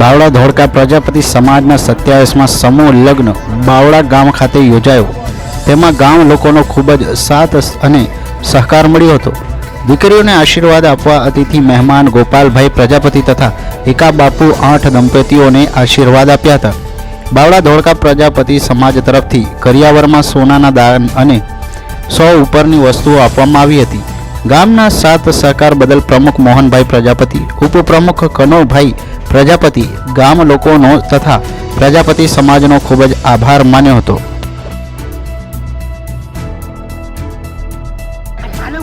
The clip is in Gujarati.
બાવળા ધોળકા પ્રજાપતિ સમાજના સત્યાવીસમાં સમૂહ લગ્ન બાવળા ગામ ખાતે યોજાયો. તેમાં ગામ લોકોનો ખૂબ જ સાથ અને સહકાર મળ્યો હતો. દીકરીઓને આશીર્વાદ આપવા અતિથિ મહેમાન ગોપાલભાઈ પ્રજાપતિ તથા એકા બાપુ આઠ દંપતીઓને આશીર્વાદ આપ્યા હતા. બાવળા ધોળકા પ્રજાપતિ સમાજ તરફથી કરિયાવરમાં સોનાના દાન અને સો ઉપરની વસ્તુઓ આપવામાં આવી હતી. ગામના સાત સહકાર બદલ પ્રમુખ મોહનભાઈ પ્રજાપતિ, ઉપપ્રમુખ કનોભાઈ પ્રજાપતિ, ગામ લોકોનો તથા પ્રજાપતિ સમાજનો ખૂબ જ આભાર માન્યો હતો. આલુ